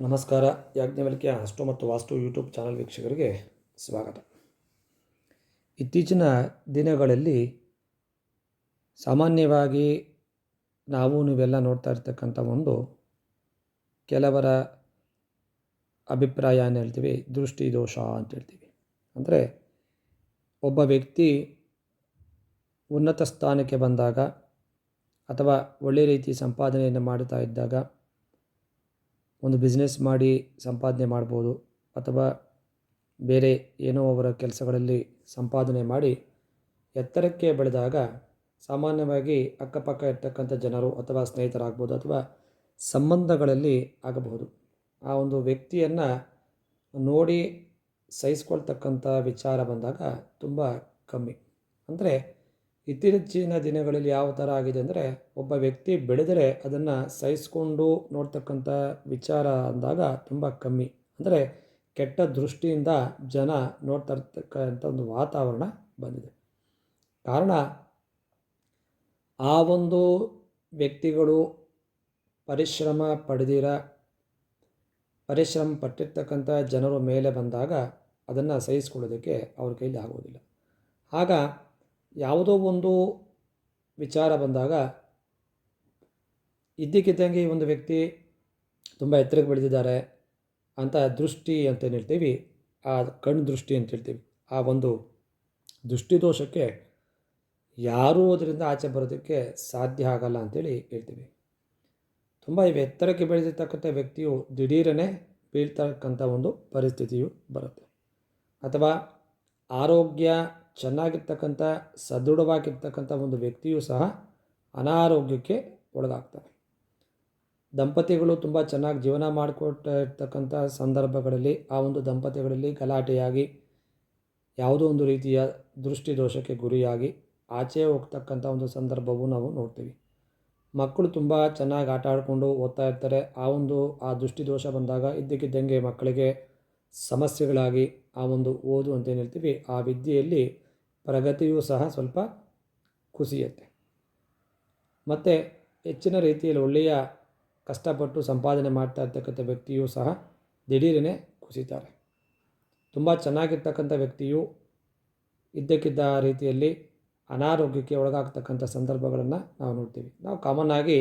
ನಮಸ್ಕಾರ. ಯಾಜ್ಞವಲ್ಕ್ಯ ಅಷ್ಟು ಮತ್ತು ವಾಸ್ತು ಯೂಟ್ಯೂಬ್ ಚಾನಲ್ ವೀಕ್ಷಕರಿಗೆ ಸ್ವಾಗತ. ಇತ್ತೀಚಿನ ದಿನಗಳಲ್ಲಿ ಸಾಮಾನ್ಯವಾಗಿ ನಾವು ನೀವೆಲ್ಲ ನೋಡ್ತಾ ಇರ್ತಕ್ಕಂಥ ಒಂದು ಕೆಲವರ ಅಭಿಪ್ರಾಯ ಏನು ಹೇಳ್ತೀವಿ, ದೃಷ್ಟಿ ದೋಷ ಅಂತ ಹೇಳ್ತೀವಿ. ಅಂದರೆ ಒಬ್ಬ ವ್ಯಕ್ತಿ ಉನ್ನತ ಸ್ಥಾನಕ್ಕೆ ಬಂದಾಗ ಅಥವಾ ಒಳ್ಳೆ ರೀತಿ ಸಂಪಾದನೆಯನ್ನು ಮಾಡುತ್ತಾ ಇದ್ದಾಗ ಒಂದು ಬಿಸ್ನೆಸ್ ಮಾಡಿ ಸಂಪಾದನೆ ಮಾಡ್ಬೋದು ಅಥವಾ ಬೇರೆ ಏನೋ ಅವರ ಕೆಲಸಗಳಲ್ಲಿ ಸಂಪಾದನೆ ಮಾಡಿ ಎತ್ತರಕ್ಕೆ ಬೆಳೆದಾಗ ಸಾಮಾನ್ಯವಾಗಿ ಅಕ್ಕಪಕ್ಕ ಇರ್ತಕ್ಕಂಥ ಜನರು ಅಥವಾ ಸ್ನೇಹಿತರಾಗ್ಬೋದು ಅಥವಾ ಸಂಬಂಧಗಳಲ್ಲಿ ಆಗಬಹುದು. ಆ ಒಂದು ವ್ಯಕ್ತಿಯನ್ನು ನೋಡಿ ಸಹಿಸ್ಕೊಳ್ತಕ್ಕಂಥ ವಿಚಾರ ಬಂದಾಗ ತುಂಬ ಕಮ್ಮಿ. ಅಂದರೆ ಇತ್ತೀಚಿನ ದಿನಗಳಲ್ಲಿ ಯಾವ ಥರ ಆಗಿದೆ ಅಂದರೆ ಒಬ್ಬ ವ್ಯಕ್ತಿ ಬೆಳೆದರೆ ಅದನ್ನು ಸಹಿಸ್ಕೊಂಡು ನೋಡ್ತಕ್ಕಂಥ ವಿಚಾರ ಅಂದಾಗ ತುಂಬ ಕಮ್ಮಿ. ಅಂದರೆ ಕೆಟ್ಟ ದೃಷ್ಟಿಯಿಂದ ಜನ ನೋಡ್ತಾ ಇರ್ತಕ್ಕಂಥ ಒಂದು ವಾತಾವರಣ ಬಂದಿದೆ. ಕಾರಣ ಆ ಒಂದು ವ್ಯಕ್ತಿಗಳು ಪರಿಶ್ರಮ ಪಡೆದಿರ, ಪರಿಶ್ರಮ ಪಟ್ಟಿರ್ತಕ್ಕಂಥ ಜನರು ಮೇಲೆ ಬಂದಾಗ ಅದನ್ನು ಸಹಿಸ್ಕೊಳ್ಳೋದಕ್ಕೆ ಅವ್ರ ಕೈಲಿ ಆಗೋದಿಲ್ಲ. ಆಗ ಯಾವುದೋ ಒಂದು ವಿಚಾರ ಬಂದಾಗ ಇದ್ದಕ್ಕಿದ್ದಂಗೆ ಈ ಒಂದು ವ್ಯಕ್ತಿ ತುಂಬ ಎತ್ತರಕ್ಕೆ ಬೆಳೆದಿದ್ದಾರೆ ಅಂತ ದೃಷ್ಟಿ ಅಂತ ಹೇಳ್ತೀವಿ, ಆ ಕಣ್ಣು ದೃಷ್ಟಿ ಅಂತ ಹೇಳ್ತೀವಿ. ಆ ಒಂದು ದೃಷ್ಟಿದೋಷಕ್ಕೆ ಯಾರೂ ಅದರಿಂದ ಆಚೆ ಬರೋದಕ್ಕೆ ಸಾಧ್ಯ ಆಗಲ್ಲ ಅಂತೇಳಿ ಹೇಳ್ತೀವಿ. ತುಂಬ ಇವೆ ಎತ್ತರಕ್ಕೆ ಬೆಳೆದಿರ್ತಕ್ಕಂಥ ವ್ಯಕ್ತಿಯು ದಿಢೀರನೇ ಬೀಳ್ತಕ್ಕಂಥ ಒಂದು ಪರಿಸ್ಥಿತಿಯು ಬರುತ್ತೆ. ಅಥವಾ ಆರೋಗ್ಯ ಚೆನ್ನಾಗಿರ್ತಕ್ಕಂಥ, ಸದೃಢವಾಗಿರ್ತಕ್ಕಂಥ ಒಂದು ವ್ಯಕ್ತಿಯೂ ಸಹ ಅನಾರೋಗ್ಯಕ್ಕೆ ಒಳಗಾಗ್ತಾರೆ ದಂಪತಿಗಳು ತುಂಬ ಚೆನ್ನಾಗಿ ಜೀವನ ಮಾಡಿಕೊಟ್ಟ ಇರ್ತಕ್ಕಂಥ ಸಂದರ್ಭಗಳಲ್ಲಿ, ಆ ಒಂದು ದಂಪತಿಗಳಲ್ಲಿ ಗಲಾಟೆಯಾಗಿ, ಯಾವುದೋ ಒಂದು ರೀತಿಯ ದೃಷ್ಟಿದೋಷಕ್ಕೆ ಗುರಿಯಾಗಿ ಆಚೆ ಹೋಗ್ತಕ್ಕಂಥ ಒಂದು ಸಂದರ್ಭವೂ ನಾವು ನೋಡ್ತೀವಿ. ಮಕ್ಕಳು ತುಂಬ ಚೆನ್ನಾಗಿ ಆಟ ಆಡಿಕೊಂಡು ಓದ್ತಾ ಇರ್ತಾರೆ. ಆ ಒಂದು, ಆ ದೃಷ್ಟಿದೋಷ ಬಂದಾಗ ಇದ್ದಕ್ಕಿದ್ದಂಗೆ ಮಕ್ಕಳಿಗೆ ಸಮಸ್ಯೆಗಳಾಗಿ ಆ ಒಂದು ಓದು ಅಂತ ಏನು ಹೇಳ್ತೀವಿ, ಆ ವಿದ್ಯೆಯಲ್ಲಿ ಪ್ರಗತಿಯೂ ಸಹ ಸ್ವಲ್ಪ ಕುಸಿಯುತ್ತೆ. ಮತ್ತು ಹೆಚ್ಚಿನ ರೀತಿಯಲ್ಲಿ ಒಳ್ಳೆಯ ಕಷ್ಟಪಟ್ಟು ಸಂಪಾದನೆ ಮಾಡ್ತಾ ಇರ್ತಕ್ಕಂಥ ವ್ಯಕ್ತಿಯೂ ಸಹ ದಿಢೀರನೆ ಕುಸಿತಾರೆ. ತುಂಬ ಚೆನ್ನಾಗಿರ್ತಕ್ಕಂಥ ವ್ಯಕ್ತಿಯು ಇದ್ದಕ್ಕಿದ್ದ ರೀತಿಯಲ್ಲಿ ಅನಾರೋಗ್ಯಕ್ಕೆ ಒಳಗಾಗ್ತಕ್ಕಂಥ ಸಂದರ್ಭಗಳನ್ನು ನಾವು ನೋಡ್ತೀವಿ. ನಾವು ಕಾಮನ್ ಆಗಿ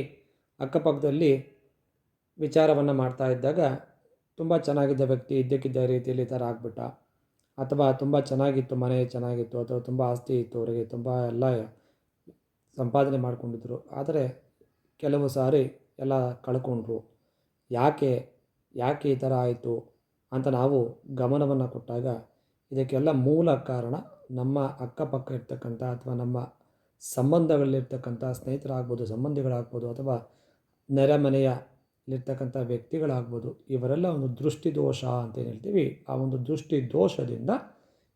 ಅಕ್ಕಪಕ್ಕದಲ್ಲಿ ವಿಚಾರವನ್ನು ಮಾಡ್ತಾ ಇದ್ದಾಗ ತುಂಬ ಚೆನ್ನಾಗಿದ್ದ ವ್ಯಕ್ತಿ ಇದ್ದಕ್ಕಿದ್ದ ರೀತಿಯಲ್ಲಿ ಈ ಥರ ಆಗ್ಬಿಟ್ಟ ಅಥವಾ ತುಂಬ ಚೆನ್ನಾಗಿತ್ತು, ಮನೆ ಚೆನ್ನಾಗಿತ್ತು, ಅಥವಾ ತುಂಬ ಆಸ್ತಿ ಇತ್ತು ಅವರಿಗೆ, ತುಂಬ ಎಲ್ಲ ಸಂಪಾದನೆ ಮಾಡಿಕೊಂಡಿದ್ರು. ಆದರೆ ಕೆಲವು ಸಾರಿ ಎಲ್ಲ ಕಳ್ಕೊಂಡ್ರು. ಯಾಕೆ ಯಾಕೆ ಈ ಥರ ಆಯಿತು ಅಂತ ನಾವು ಗಮನವನ್ನು ಕೊಟ್ಟಾಗ ಇದಕ್ಕೆಲ್ಲ ಮೂಲ ಕಾರಣ ನಮ್ಮ ಅಕ್ಕಪಕ್ಕ ಇರ್ತಕ್ಕಂಥ ಅಥವಾ ನಮ್ಮ ಸಂಬಂಧಗಳಲ್ಲಿರ್ತಕ್ಕಂಥ ಸ್ನೇಹಿತರಾಗ್ಬೋದು, ಸಂಬಂಧಿಗಳಾಗ್ಬೋದು ಅಥವಾ ನೆರೆಮನೆಯ ಇರ್ತಕ್ಕಂಥ ವ್ಯಕ್ತಿಗಳಾಗ್ಬೋದು, ಇವರೆಲ್ಲ ಒಂದು ದೃಷ್ಟಿ ದೋಷ ಅಂತ ಏನು ಹೇಳ್ತೀವಿ, ಆ ಒಂದು ದೃಷ್ಟಿ ದೋಷದಿಂದ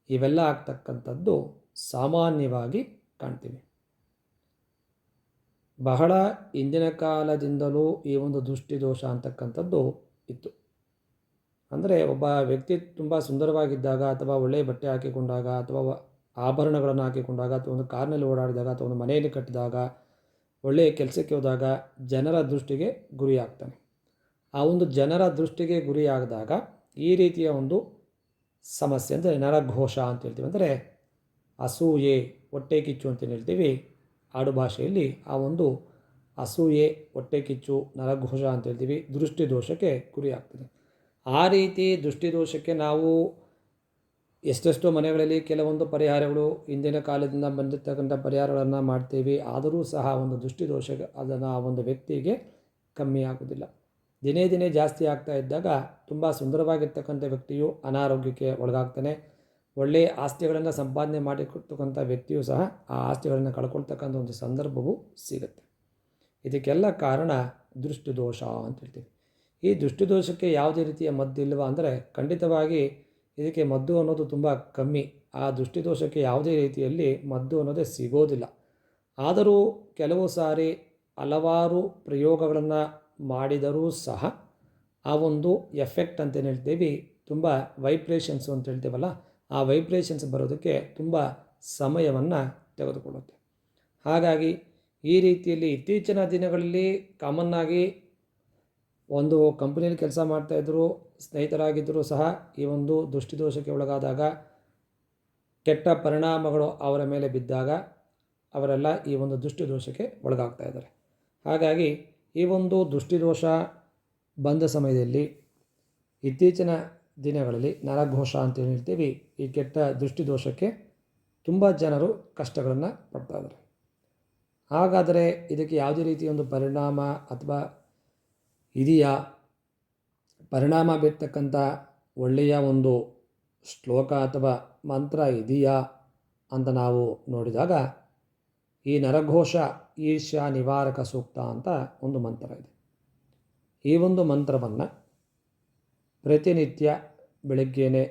ಇವೆಲ್ಲ ಆಗ್ತಕ್ಕಂಥದ್ದು ಸಾಮಾನ್ಯವಾಗಿ ಕಾಣ್ತೀವಿ. ಬಹಳ ಹಿಂದಿನ ಕಾಲದಿಂದಲೂ ಈ ಒಂದು ದೃಷ್ಟಿ ದೋಷ ಅಂತಕ್ಕಂಥದ್ದು ಇತ್ತು. ಅಂದರೆ ಒಬ್ಬ ವ್ಯಕ್ತಿ ತುಂಬ ಸುಂದರವಾಗಿದ್ದಾಗ ಅಥವಾ ಒಳ್ಳೆಯ ಬಟ್ಟೆ ಹಾಕಿಕೊಂಡಾಗ ಅಥವಾ ಆಭರಣಗಳನ್ನು ಹಾಕಿಕೊಂಡಾಗ ಅಥವಾ ಒಂದು ಕಾರ್ನಲ್ಲಿ ಓಡಾಡಿದಾಗ ಅಥವಾ ಒಂದು ಮನೆಯಲ್ಲಿ ಕಟ್ಟಿದಾಗ ಒಳ್ಳೆಯ ಕೆಲಸಕ್ಕೆ ಹೋದಾಗ ಜನರ ದೃಷ್ಟಿಗೆ ಗುರಿಯಾಗ್ತಾನೆ ಆ ಒಂದು ಜನರ ದೃಷ್ಟಿಗೆ ಗುರಿಯಾಗದಾಗ ಈ ರೀತಿಯ ಒಂದು ಸಮಸ್ಯೆ ಅಂದರೆ ನರಘೋಷ ಅಂತ ಹೇಳ್ತೀವಿ. ಅಂದರೆ ಅಸೂಯೆ, ಹೊಟ್ಟೆ ಕಿಚ್ಚು ಅಂತ ಹೇಳ್ತೀವಿ. ಆಡು ಭಾಷೆಯಲ್ಲಿ ಆ ಒಂದು ಅಸೂಯೆ, ಹೊಟ್ಟೆ ಕಿಚ್ಚು, ನರಘೋಷ ಅಂತ ಹೇಳ್ತೀವಿ. ದೃಷ್ಟಿದೋಷಕ್ಕೆ ಗುರಿಯಾಗ್ತದೆ ಆ ರೀತಿ ದೃಷ್ಟಿದೋಷಕ್ಕೆ ನಾವು ಎಷ್ಟೆಷ್ಟೋ ಮನೆಗಳಲ್ಲಿ ಕೆಲವೊಂದು ಪರಿಹಾರಗಳು ಹಿಂದಿನ ಕಾಲದಿಂದ ಬಂದಿರತಕ್ಕಂಥ ಪರಿಹಾರಗಳನ್ನು ಮಾಡ್ತೀವಿ. ಆದರೂ ಸಹ ಒಂದು ದೃಷ್ಟಿದೋಷ ಅದನ್ನು ಆ ಒಂದು ವ್ಯಕ್ತಿಗೆ ಕಮ್ಮಿ ಆಗೋದಿಲ್ಲ ದಿನೇ ದಿನೇ ಜಾಸ್ತಿ ಆಗ್ತಾ ಇದ್ದಾಗ ತುಂಬ ಸುಂದರವಾಗಿರ್ತಕ್ಕಂಥ ವ್ಯಕ್ತಿಯು ಅನಾರೋಗ್ಯಕ್ಕೆ ಒಳಗಾಗ್ತಾನೆ. ಒಳ್ಳೆಯ ಆಸ್ತಿಗಳನ್ನು ಸಂಪಾದನೆ ಮಾಡಿಕೊಡ್ತಕ್ಕಂಥ ವ್ಯಕ್ತಿಯು ಸಹ ಆ ಆಸ್ತಿಗಳನ್ನು ಕಳ್ಕೊಳ್ತಕ್ಕಂಥ ಒಂದು ಸಂದರ್ಭವು ಸಿಗುತ್ತೆ. ಇದಕ್ಕೆಲ್ಲ ಕಾರಣ ದೃಷ್ಟಿದೋಷ ಅಂತ ಹೇಳ್ತೀವಿ. ಈ ದೃಷ್ಟಿದೋಷಕ್ಕೆ ಯಾವುದೇ ರೀತಿಯ ಮದ್ದು ಇಲ್ಲವಾ ಅಂದರೆ ಖಂಡಿತವಾಗಿ ಇದಕ್ಕೆ ಮದ್ದು ಅನ್ನೋದು ತುಂಬ ಕಮ್ಮಿ. ಆ ದೃಷ್ಟಿದೋಷಕ್ಕೆ ಯಾವುದೇ ರೀತಿಯಲ್ಲಿ ಮದ್ದು ಅನ್ನೋದೇ ಸಿಗೋದಿಲ್ಲ. ಆದರೂ ಕೆಲವು ಸಾರಿ ಹಲವಾರು ಪ್ರಯೋಗಗಳನ್ನು ಮಾಡಿದರೂ ಸಹ ಆ ಒಂದು ಎಫೆಕ್ಟ್ ಅಂತಲೇ ಹೇಳ್ತೀವಿ, ತುಂಬ ವೈಬ್ರೇಷನ್ಸು ಅಂತ ಹೇಳ್ತೀವಲ್ಲ, ಆ ವೈಬ್ರೇಷನ್ಸ್ ಬರೋದಕ್ಕೆ ತುಂಬ ಸಮಯವನ್ನು ತೆಗೆದುಕೊಳ್ಳುತ್ತೆ. ಹಾಗಾಗಿ ಈ ರೀತಿಯಲ್ಲಿ ಇತ್ತೀಚಿನ ದಿನಗಳಲ್ಲಿ ಕಾಮನ್ನಾಗಿ ಒಂದು ಕಂಪ್ನಿಯಲ್ಲಿ ಕೆಲಸ ಮಾಡ್ತಾಯಿದ್ರು ಸ್ನೇಹಿತರಾಗಿದ್ದರೂ ಸಹ ಈ ಒಂದು ದೃಷ್ಟಿದೋಷಕ್ಕೆ ಒಳಗಾದಾಗ, ಕೆಟ್ಟ ಪರಿಣಾಮಗಳು ಅವರ ಮೇಲೆ ಬಿದ್ದಾಗ ಅವರೆಲ್ಲ ಈ ಒಂದು ದೃಷ್ಟಿದೋಷಕ್ಕೆ ಒಳಗಾಗ್ತಾ ಇದ್ದಾರೆ. ಹಾಗಾಗಿ ಈ ಒಂದು ದೃಷ್ಟಿದೋಷ ಬಂದ ಸಮಯದಲ್ಲಿ ಇತ್ತೀಚಿನ ದಿನಗಳಲ್ಲಿ ನರಘೋಷ ಅಂತ ಹೇಳ್ತೀವಿ, ಈ ಕೆಟ್ಟ ದೃಷ್ಟಿದೋಷಕ್ಕೆ ತುಂಬ ಜನರು ಕಷ್ಟಗಳನ್ನು ಪಡ್ತಾ ಇದ್ದಾರೆ. ಹಾಗಾದರೆ ಇದಕ್ಕೆ ಯಾವುದೇ ರೀತಿಯ ಒಂದು ಪರಿಣಾಮ ಅಥವಾ ಇದೆಯಾ? ಪರಿಣಾಮ ಬೀರ್ತಕ್ಕಂಥ ಒಳ್ಳೆಯ ಒಂದು ಶ್ಲೋಕ ಅಥವಾ ಮಂತ್ರ ಇದೆಯಾ ಅಂತ ನಾವು ನೋಡಿದಾಗ ಈ ನರಘೋಷ ಈರ್ಷ್ಯಾ ನಿವಾರಕ ಸೂಕ್ತ ಅಂತ ಒಂದು ಮಂತ್ರ ಇದೆ. ಈ ಒಂದು ಮಂತ್ರವನ್ನು ಪ್ರತಿನಿತ್ಯ ಬೆಳಗ್ಗೆಯೇ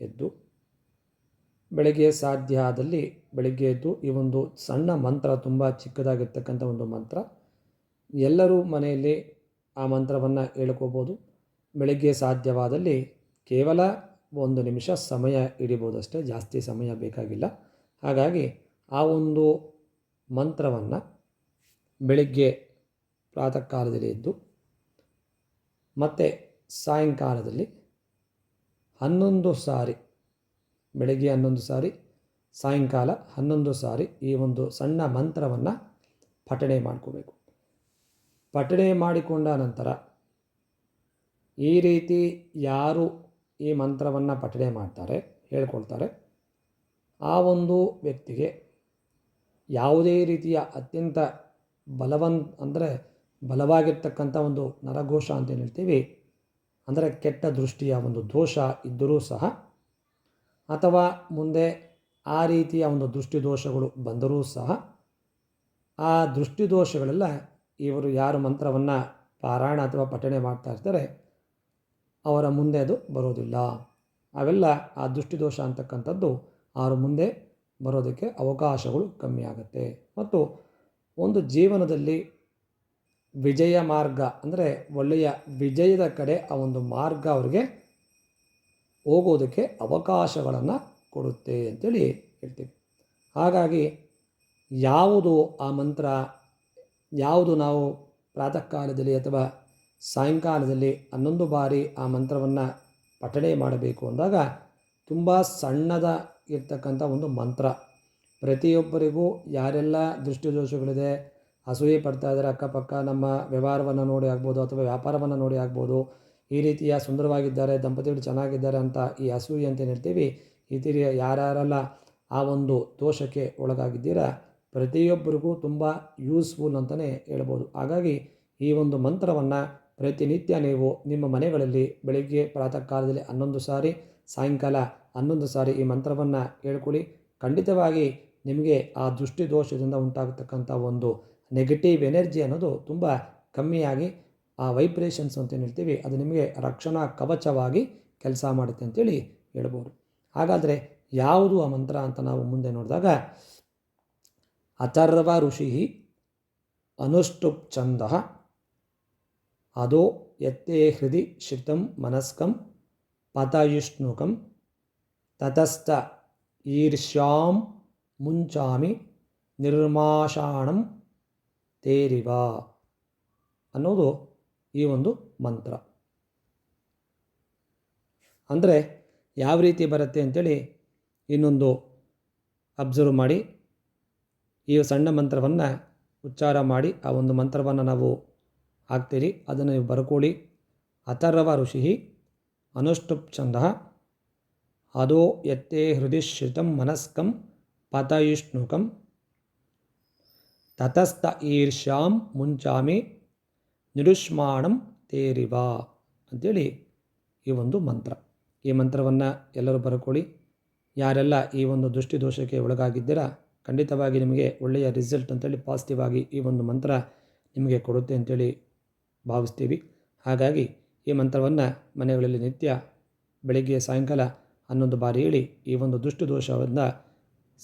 ಎದ್ದು, ಬೆಳಗ್ಗೆ ಸಾಧ್ಯ ಆದಲ್ಲಿ ಬೆಳಗ್ಗೆ ಎದ್ದು ಈ ಒಂದು ಸಣ್ಣ ಮಂತ್ರ, ತುಂಬ ಚಿಕ್ಕದಾಗಿರ್ತಕ್ಕಂಥ ಒಂದು ಮಂತ್ರ ಎಲ್ಲರೂ ಮನೆಯಲ್ಲಿ ಆ ಮಂತ್ರವನ್ನು ಹೇಳ್ಕೋಬೋದು. ಬೆಳಗ್ಗೆ ಸಾಧ್ಯವಾದಲ್ಲಿ ಕೇವಲ ಒಂದು ನಿಮಿಷ ಸಮಯ ಹಿಡಿಬೋದಷ್ಟೇ ಜಾಸ್ತಿ ಸಮಯ ಬೇಕಾಗಿಲ್ಲ. ಹಾಗಾಗಿ ಆ ಒಂದು ಮಂತ್ರವನ್ನು ಬೆಳಗ್ಗೆ ಪ್ರಾತಃ ಕಾಲದಲ್ಲಿ ಎದ್ದು, ಮತ್ತು ಸಾಯಂಕಾಲದಲ್ಲಿ ಹನ್ನೊಂದು ಸಾರಿ, ಬೆಳಗ್ಗೆ ಹನ್ನೊಂದು ಸಾರಿ, ಸಾಯಂಕಾಲ ಹನ್ನೊಂದು ಸಾರಿ ಈ ಒಂದು ಸಣ್ಣ ಮಂತ್ರವನ್ನು ಪಠಣೆ ಮಾಡ್ಕೋಬೇಕು. ಪಠಣೆ ಮಾಡಿಕೊಂಡ ನಂತರ ಈ ರೀತಿ ಯಾರು ಈ ಮಂತ್ರವನ್ನು ಪಠಣೆ ಮಾಡ್ತಾರೆ, ಹೇಳ್ಕೊಳ್ತಾರೆ, ಆ ಒಂದು ವ್ಯಕ್ತಿಗೆ ಯಾವುದೇ ರೀತಿಯ ಅತ್ಯಂತ ಬಲವನ್ ಅಂದರೆ ಬಲವಾಗಿರ್ತಕ್ಕಂಥ ಒಂದು ನರಘೋಷ ಅಂತ ಏನು ಹೇಳ್ತೀವಿ? ಅಂದರೆ ಕೆಟ್ಟ ದೃಷ್ಟಿಯ ಒಂದು ದೋಷ ಇದ್ದರೂ ಸಹ ಅಥವಾ ಮುಂದೆ ಆ ರೀತಿಯ ಒಂದು ದೃಷ್ಟಿದೋಷಗಳು ಬಂದರೂ ಸಹ ಆ ದೃಷ್ಟಿದೋಷಗಳೆಲ್ಲ ಇವರು ಯಾರು ಮಂತ್ರವನ್ನು ಪಾರಾಯಣ ಅಥವಾ ಪಠಣೆ ಮಾಡ್ತಾ ಇರ್ತಾರೆ, ಅವರ ಮುಂದೆ ಅದು ಬರೋದಿಲ್ಲ. ಅವೆಲ್ಲ ಆ ದೃಷ್ಟಿದೋಷ ಅಂತಕ್ಕಂಥದ್ದು ಅವರ ಮುಂದೆ ಬರೋದಕ್ಕೆ ಅವಕಾಶಗಳು ಕಮ್ಮಿ ಆಗುತ್ತೆ. ಮತ್ತು ಒಂದು ಜೀವನದಲ್ಲಿ ವಿಜಯ ಮಾರ್ಗ ಅಂದರೆ ಒಳ್ಳೆಯ ವಿಜಯದ ಕಡೆ ಆ ಒಂದು ಮಾರ್ಗ ಅವರಿಗೆ ಹೋಗೋದಕ್ಕೆ ಅವಕಾಶಗಳನ್ನು ಕೊಡುತ್ತೆ ಅಂತೇಳಿ ಹೇಳ್ತೀವಿ. ಹಾಗಾಗಿ ಯಾವುದು ಆ ಮಂತ್ರ ಯಾವುದು ನಾವು ಪ್ರಾತಃ ಕಾಲದಲ್ಲಿ ಅಥವಾ ಸಾಯಂಕಾಲದಲ್ಲಿ ಹನ್ನೊಂದು ಬಾರಿ ಆ ಮಂತ್ರವನ್ನು ಪಠಣೆ ಮಾಡಬೇಕು ಅಂದಾಗ ತುಂಬ ಸಣ್ಣದ ಇರ್ತಕ್ಕಂಥ ಒಂದು ಮಂತ್ರ. ಪ್ರತಿಯೊಬ್ಬರಿಗೂ ಯಾರೆಲ್ಲ ದೃಷ್ಟಿದೋಷಗಳಿದೆ, ಅಸೂಯೆ ಪಡ್ತಾ ಇದ್ದಾರೆ, ಅಕ್ಕಪಕ್ಕ ನಮ್ಮ ವ್ಯವಹಾರವನ್ನು ನೋಡಿ ಆಗ್ಬೋದು ಅಥವಾ ವ್ಯಾಪಾರವನ್ನು ನೋಡಿ ಆಗ್ಬೋದು, ಈ ರೀತಿಯ ಸುಂದರವಾಗಿದ್ದಾರೆ, ದಂಪತಿಗಳು ಚೆನ್ನಾಗಿದ್ದಾರೆ ಅಂತ ಈ ಅಸೂಯೆ ಅಂತ ಹೇಳ್ತೀವಿ? ಈ ರೀತಿ ಯಾರ್ಯಾರೆಲ್ಲ ಆ ಒಂದು ದೋಷಕ್ಕೆ ಒಳಗಾಗಿದ್ದೀರಾ? ಪ್ರತಿಯೊಬ್ಬರಿಗೂ ತುಂಬ ಯೂಸ್ಫುಲ್ ಅಂತಲೇ ಹೇಳ್ಬೋದು. ಹಾಗಾಗಿ ಈ ಒಂದು ಮಂತ್ರವನ್ನು ಪ್ರತಿನಿತ್ಯ ನೀವು ನಿಮ್ಮ ಮನೆಗಳಲ್ಲಿ ಬೆಳಗ್ಗೆ ಪ್ರಾತಃ ಕಾಲದಲ್ಲಿ ಹನ್ನೊಂದು ಸಾರಿ, ಸಾಯಂಕಾಲ ಹನ್ನೊಂದು ಸಾರಿ ಈ ಮಂತ್ರವನ್ನು ಹೇಳ್ಕೊಳ್ಳಿ. ಖಂಡಿತವಾಗಿ ನಿಮಗೆ ಆ ದೃಷ್ಟಿ ದೋಷದಿಂದ ಉಂಟಾಗತಕ್ಕಂಥ ಒಂದು ನೆಗೆಟಿವ್ ಎನರ್ಜಿ ಅನ್ನೋದು ತುಂಬ ಕಮ್ಮಿಯಾಗಿ ಆ ವೈಬ್ರೇಷನ್ಸ್ ಅಂತ ಹೇಳ್ತೀವಿ, ಅದು ನಿಮಗೆ ರಕ್ಷಣಾ ಕವಚವಾಗಿ ಕೆಲಸ ಮಾಡುತ್ತೆ ಅಂತೇಳಿ ಹೇಳ್ಬೋದು. ಹಾಗಾದರೆ ಯಾವುದು ಆ ಮಂತ್ರ ಅಂತ ನಾವು ಮುಂದೆ ನೋಡಿದಾಗ ಅಥರ್ವ ಋಷಿ ಅನುಷ್ಟುಪ್ ಛಂದ ಅದೋ ಯತ್ತೇ ಹೃದಯ ಶ್ರಿತಂ ಮನಸ್ಕಂ ಪತಯುಷ್ಣುಕಂ ತತಸ್ಥ ಈರ್ಷ್ಯಾಂ ಮುಂಚಾಮಿ ನಿರ್ಮಾಷಾಣಂ ತೇರಿವ ಅನ್ನೋದು ಈ ಒಂದು ಮಂತ್ರ. ಅಂದರೆ ಯಾವ ರೀತಿ ಬರುತ್ತೆ ಅಂಥೇಳಿ ಇನ್ನೊಂದು ಅಬ್ಸರ್ವ್ ಮಾಡಿ. ಈ ಸಣ್ಣ ಮಂತ್ರವನ್ನು ಉಚ್ಚಾರ ಮಾಡಿ ಆ ಒಂದು ಮಂತ್ರವನ್ನು ನಾವು ಹಾಕ್ತೀರಿ. ಅದನ್ನು ನೀವು ಬರ್ಕೊಳ್ಳಿ. ಅಥರ್ವ ಋಷಿ ಅನುಷ್ಟುಪ್ ಛಂದ ಅದೋ ಯತ್ತೇ ಹೃದಯ ಶ್ರಿತಂ ಮನಸ್ಕಂ ಪತಯಿಷ್ಣುಕಂ ತತಸ್ಥ ಈರ್ಷ್ಯಾಂ ಮುಂಚಾಮಿ ನಿರುಷ್ಮಾಣಂ ತೇರಿವ ಅಂಥೇಳಿ ಈ ಒಂದು ಮಂತ್ರ. ಈ ಮಂತ್ರವನ್ನು ಎಲ್ಲರೂ ಬರ್ಕೊಳ್ಳಿ. ಯಾರೆಲ್ಲ ಈ ಒಂದು ದೃಷ್ಟಿದೋಷಕ್ಕೆ ಒಳಗಾಗಿದ್ದೀರಾ ಖಂಡಿತವಾಗಿ ನಿಮಗೆ ಒಳ್ಳೆಯ ರಿಸಲ್ಟ್ ಅಂತೇಳಿ ಪಾಸಿಟಿವ್ ಆಗಿ ಈ ಒಂದು ಮಂತ್ರ ನಿಮಗೆ ಕೊಡುತ್ತೆ ಅಂತೇಳಿ ಭಾವಿಸ್ತೀವಿ. ಹಾಗಾಗಿ ಈ ಮಂತ್ರವನ್ನು ಮನೆಗಳಲ್ಲಿ ನಿತ್ಯ ಬೆಳಗ್ಗೆ, ಸಾಯಂಕಾಲ ಹನ್ನೊಂದು ಬಾರಿ ಹೇಳಿ ಈ ಒಂದು ದುಷ್ಟು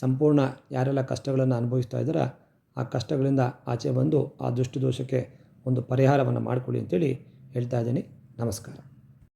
ಸಂಪೂರ್ಣ ಯಾರೆಲ್ಲ ಕಷ್ಟಗಳನ್ನು ಅನುಭವಿಸ್ತಾ ಇದ್ದಾರೋ ಆ ಕಷ್ಟಗಳಿಂದ ಆಚೆ ಬಂದು ಆ ದುಷ್ಟು ದೋಷಕ್ಕೆ ಒಂದು ಪರಿಹಾರವನ್ನು ಮಾಡಿಕೊಳ್ಳಿ ಅಂತೇಳಿ ಹೇಳ್ತಾ ಇದ್ದೀನಿ. ನಮಸ್ಕಾರ.